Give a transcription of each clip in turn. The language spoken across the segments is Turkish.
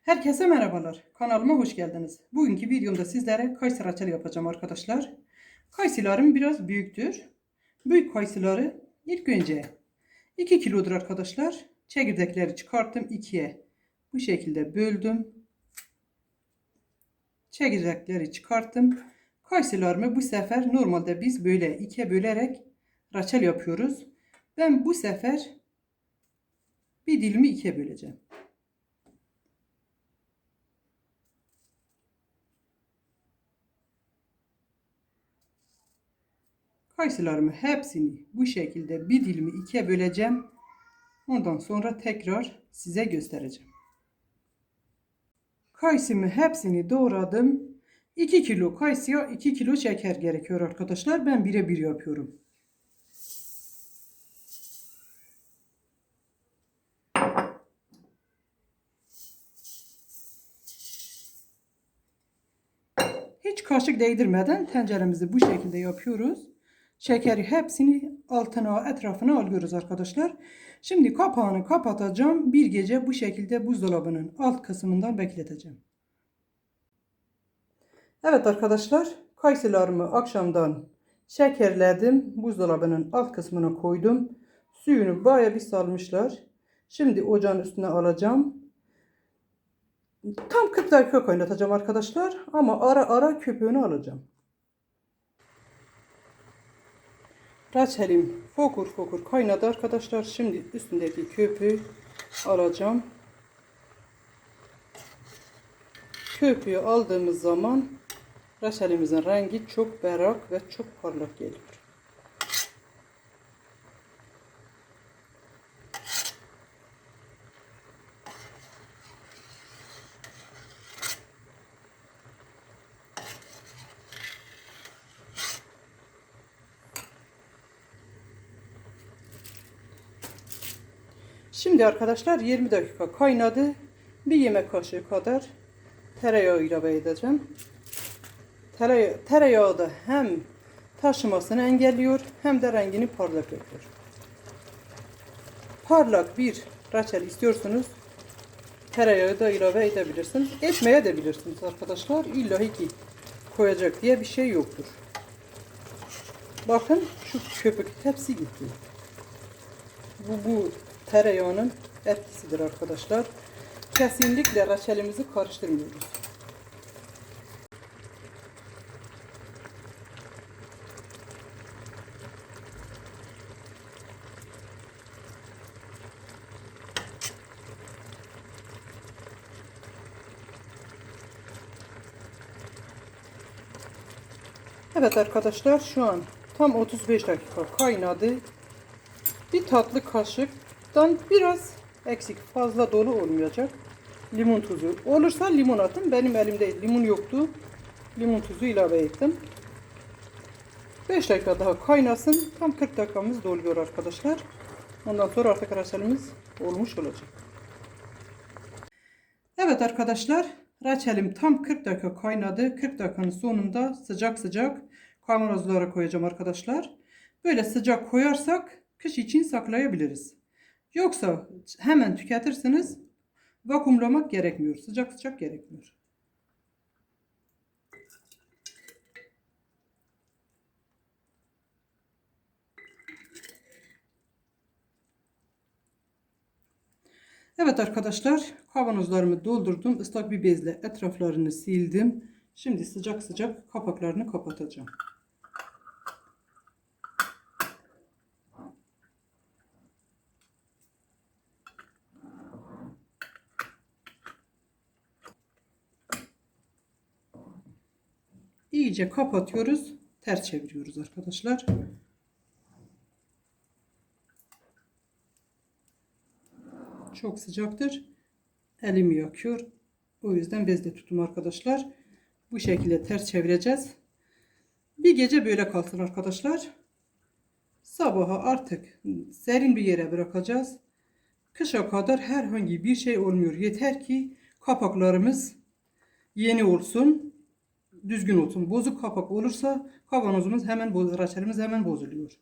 Herkese merhabalar. Kanalıma hoş geldiniz. Bugünkü videomda sizlere kayısı reçeli yapacağım arkadaşlar. Kayısılarım biraz büyüktür. Büyük kayısıları ilk önce 2 kilodur arkadaşlar. Çekirdekleri çıkarttım ikiye. Bu şekilde böldüm. Çekirdekleri çıkarttım. Kayısılarımı bu sefer normalde biz böyle ikiye bölerek reçel yapıyoruz. Ben bu sefer bir dilimi ikiye böleceğim. Kayısılarımı hepsini bu şekilde bir dilimi ikiye böleceğim. Ondan sonra tekrar size göstereceğim. Kayısımı hepsini doğradım. 2 kilo kayısıya 2 kilo şeker gerekiyor arkadaşlar. Ben bire bir yapıyorum. Hiç kaşık değdirmeden tenceremizi bu şekilde yapıyoruz. Şekeri hepsini altına etrafına alıyoruz arkadaşlar. Şimdi kapağını kapatacağım. Bir gece bu şekilde buzdolabının alt kısmından bekleteceğim. Evet arkadaşlar kayısılarımı akşamdan şekerledim. Buzdolabının alt kısmına koydum. Suyunu baya bir salmışlar. Şimdi ocağın üstüne alacağım. Tam 40 dakika kaynatacağım arkadaşlar. Ama ara ara köpüğünü alacağım. Reçelim fokur fokur kaynadı arkadaşlar. Şimdi üstündeki köpüğü alacağım. Köpüğü aldığımız zaman reçelimizin rengi çok berrak ve çok parlak geliyor. Şimdi arkadaşlar 20 dakika kaynadı. Bir yemek kaşığı kadar tereyağı ilave edeceğim. Tereyağı, tereyağı da hem taşımasını engelliyor hem de rengini parlak yapıyor. Parlak bir reçel istiyorsunuz. Tereyağı da ilave edebilirsiniz. Etmeye de bilirsiniz arkadaşlar. İlla ki koyacak diye bir şey yoktur. Bakın şu köpük hepsi gitti. Bu, bu tereyağının etkisidir arkadaşlar. Kesinlikle reçelimizi karıştırmıyoruz. Evet arkadaşlar şu an tam 35 dakika kaynadı. Bir tatlı kaşıktan biraz eksik fazla dolu olmayacak. Limon tuzu. Olursa limon atın. Benim elimde limon yoktu. Limon tuzu ilave ettim. 5 dakika daha kaynasın. Tam 40 dakikamız doluyor arkadaşlar. Ondan sonra artık reçelimiz olmuş olacak. Evet arkadaşlar. Reçelim tam 40 dakika kaynadı. 40 dakikanın sonunda sıcak sıcak kavanozlara koyacağım arkadaşlar. Böyle sıcak koyarsak kış için saklayabiliriz. Yoksa hemen tüketirsiniz. Vakumlamak gerekmiyor. Sıcak sıcak gerekmiyor. Evet arkadaşlar kavanozlarımı doldurdum. Islak bir bezle etraflarını sildim. Şimdi sıcak sıcak kapaklarını kapatacağım. İyice kapatıyoruz. Ters çeviriyoruz arkadaşlar. Çok sıcaktır. Elimi yakıyor. O yüzden bezle tuttum arkadaşlar. Bu şekilde ters çevireceğiz. Bir gece böyle kalsın arkadaşlar. Sabaha artık serin bir yere bırakacağız. Kışa kadar herhangi bir şey olmuyor. Yeter ki kapaklarımız yeni olsun düzgün olsun. Bozuk kapak olursa kavanozumuz hemen reçelimiz hemen bozuluyor.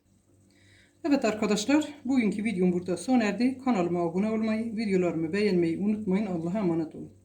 Evet arkadaşlar bugünkü videom burada sona erdi. Kanalıma abone olmayı, videolarımı beğenmeyi unutmayın. Allah'a emanet olun.